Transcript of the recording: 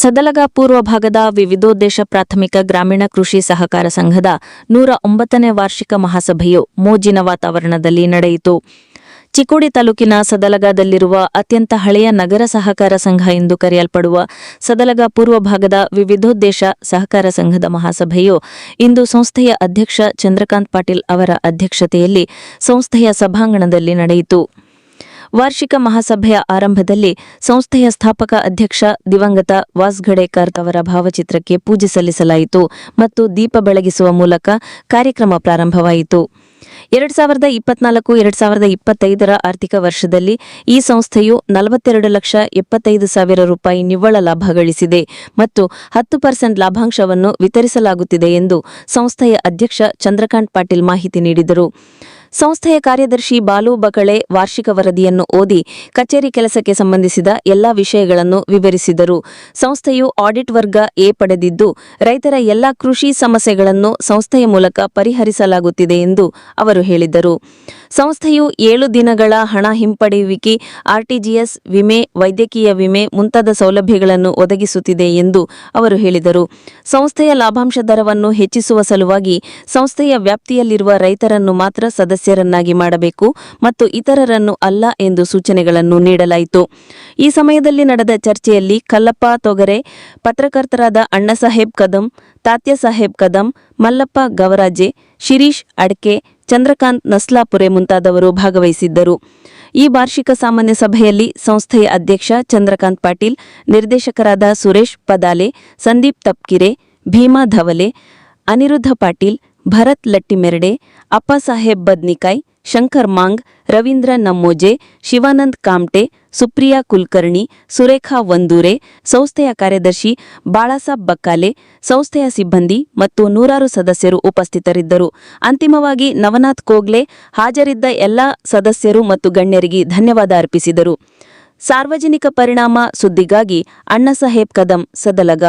ಸದಲಗ ಪೂರ್ವ ಭಾಗದ ವಿವಿಧೋದ್ದೇಶ ಪ್ರಾಥಮಿಕ ಗ್ರಾಮೀಣ ಕೃಷಿ ಸಹಕಾರ ಸಂಘದ ನೂರ ಒಂಬತ್ತನೇ ವಾರ್ಷಿಕ ಮಹಾಸಭೆಯು ಮೋಜಿನ ವಾತಾವರಣದಲ್ಲಿ ನಡೆಯಿತು. ಚಿಕ್ಕೋಡಿ ತಾಲೂಕಿನ ಸದಲಗಾದಲ್ಲಿರುವ ಅತ್ಯಂತ ಹಳೆಯ ನಗರ ಸಹಕಾರ ಸಂಘ ಎಂದು ಕರೆಯಲ್ಪಡುವ ಸದಲಗ ಪೂರ್ವ ಭಾಗದ ವಿವಿಧೋದ್ದೇಶ ಸಹಕಾರ ಸಂಘದ ಮಹಾಸಭೆಯು ಇಂದು ಸಂಸ್ಥೆಯ ಅಧ್ಯಕ್ಷ ಚಂದ್ರಕಾಂತ್ ಪಾಟೀಲ್ ಅವರ ಅಧ್ಯಕ್ಷತೆಯಲ್ಲಿ ಸಂಸ್ಥೆಯ ಸಭಾಂಗಣದಲ್ಲಿ ನಡೆಯಿತು. ವಾರ್ಷಿಕ ಮಹಾಸಭೆಯ ಆರಂಭದಲ್ಲಿ ಸಂಸ್ಥೆಯ ಸ್ಥಾಪಕ ಅಧ್ಯಕ್ಷ ದಿವಂಗತ ವಾಸ್ಘಡೇಕರ್ ಅವರ ಭಾವಚಿತ್ರಕ್ಕೆ ಪೂಜೆ ಸಲ್ಲಿಸಲಾಯಿತು ಮತ್ತು ದೀಪ ಬೆಳಗಿಸುವ ಮೂಲಕ ಕಾರ್ಯಕ್ರಮ ಪ್ರಾರಂಭವಾಯಿತು. ಎರಡ್ ಸಾವಿರದ ಇಪ್ಪತ್ನಾಲ್ಕು, ಎರಡ್ ಸಾವಿರದ ಇಪ್ಪತ್ತೈದರ ಆರ್ಥಿಕ ವರ್ಷದಲ್ಲಿ ಈ ಸಂಸ್ಥೆಯು ನಲವತ್ತೆರಡು ಲಕ್ಷ ಎಪ್ಪತ್ತೈದು ಸಾವಿರ ರೂಪಾಯಿ ನಿವ್ವಳ ಲಾಭ ಗಳಿಸಿದೆ ಮತ್ತು ಹತ್ತು ಪರ್ಸೆಂಟ್ ಲಾಭಾಂಶವನ್ನು ವಿತರಿಸಲಾಗುತ್ತಿದೆ ಎಂದು ಸಂಸ್ಥೆಯ ಅಧ್ಯಕ್ಷ ಚಂದ್ರಕಾಂತ್ ಪಾಟೀಲ್ ಮಾಹಿತಿ ನೀಡಿದರು. ಸಂಸ್ಥೆಯ ಕಾರ್ಯದರ್ಶಿ ಬಾಲು ಬಕಳೆ ವಾರ್ಷಿಕ ವರದಿಯನ್ನು ಓದಿ ಕಚೇರಿ ಕೆಲಸಕ್ಕೆ ಸಂಬಂಧಿಸಿದ ಎಲ್ಲಾ ವಿಷಯಗಳನ್ನು ವಿವರಿಸಿದರು. ಸಂಸ್ಥೆಯು ಆಡಿಟ್ ವರ್ಗ ಎ ಪಡೆದಿದ್ದು, ರೈತರ ಎಲ್ಲಾ ಕೃಷಿ ಸಮಸ್ಯೆಗಳನ್ನು ಸಂಸ್ಥೆಯ ಮೂಲಕ ಪರಿಹರಿಸಲಾಗುತ್ತಿದೆ ಎಂದು ಅವರು ಹೇಳಿದರು. ಸಂಸ್ಥೆಯು ಏಳು ದಿನಗಳ ಹಣ ಹಿಂಪಡೆಯುವಿಕೆ ಆರ್ಟಿಜಿಎಸ್ ವಿಮೆ, ವೈದ್ಯಕೀಯ ವಿಮೆ ಮುಂತಾದ ಸೌಲಭ್ಯಗಳನ್ನು ಒದಗಿಸುತ್ತಿದೆ ಎಂದು ಅವರು ಹೇಳಿದರು. ಸಂಸ್ಥೆಯ ಲಾಭಾಂಶ ದರವನ್ನು ಹೆಚ್ಚಿಸುವ ಸಲುವಾಗಿ ಸಂಸ್ಥೆಯ ವ್ಯಾಪ್ತಿಯಲ್ಲಿರುವ ರೈತರನ್ನು ಮಾತ್ರ ಸದಸ್ಯರನ್ನಾಗಿ ಮಾಡಬೇಕು ಮತ್ತು ಇತರರನ್ನು ಅಲ್ಲ ಎಂದು ಸೂಚನೆಗಳನ್ನು ನೀಡಲಾಯಿತು. ಈ ಸಮಯದಲ್ಲಿ ನಡೆದ ಚರ್ಚೆಯಲ್ಲಿ ಕಲ್ಲಪ್ಪ ತೊಗರೆ, ಪತ್ರಕರ್ತರಾದ ಅಣ್ಣಸಾಹೇಬ್ ಕದಂ ತಾತ್ಯ ಸಾಹೇಬ್ ಕದಂ, ಮಲ್ಲಪ್ಪ ಗವರಾಜೆ ಶಿರೀಶ್ ಅಡ್ಕೆ, ಚಂದ್ರಕಾಂತ್ ನಸ್ಲಾಪುರೆ ಮುಂತಾದವರು ಭಾಗವಹಿಸಿದ್ದರು. ಈ ವಾರ್ಷಿಕ ಸಾಮಾನ್ಯ ಸಭೆಯಲ್ಲಿ ಸಂಸ್ಥೆಯ ಅಧ್ಯಕ್ಷ ಚಂದ್ರಕಾಂತ್ ಪಾಟೀಲ್, ನಿರ್ದೇಶಕರಾದ ಸುರೇಶ್ ಪದಾಲೆ, ಸಂದೀಪ್ ತಪ್ಕಿರೆ, ಭೀಮಾ ಧವಲೆ, ಅನಿರುದ್ಧ ಪಾಟೀಲ್ ಭರತ್ ಲಟ್ಟಿಮೆರಡೆ ಅಪ್ಪಾಸಾಹೇಬ್ ಬದ್ನಿಕಾಯ್, ಶಂಕರ್ ಮಾಂಗ್, ರವೀಂದ್ರ ನಮ್ಮೋಜೆ, ಶಿವಾನಂದ್ ಕಾಮ್ಟೆ, ಸುಪ್ರಿಯಾ ಕುಲಕರ್ಣಿ, ಸುರೇಖಾ ವಂದೂರೆ ಸಂಸ್ಥೆಯ ಕಾರ್ಯದರ್ಶಿ ಬಾಳಾಸಾಬ್ ಬಕ್ಕಾಲೆ, ಸಂಸ್ಥೆಯ ಸಿಬ್ಬಂದಿ ಮತ್ತು ನೂರಾರು ಸದಸ್ಯರು ಉಪಸ್ಥಿತರಿದ್ದರು. ಅಂತಿಮವಾಗಿ ನವನಾಥ್ ಕೋಗ್ಲೆ ಹಾಜರಿದ್ದ ಎಲ್ಲಾ ಸದಸ್ಯರು ಮತ್ತು ಗಣ್ಯರಿಗೆ ಧನ್ಯವಾದ ಅರ್ಪಿಸಿದರು. ಸಾರ್ವಜನಿಕ ಪರಿಣಾಮ ಸುದ್ದಿಗಾಗಿ ಅಣ್ಣಸಾಹೇಬ್ ಕದಂ, ಸದಲಗ.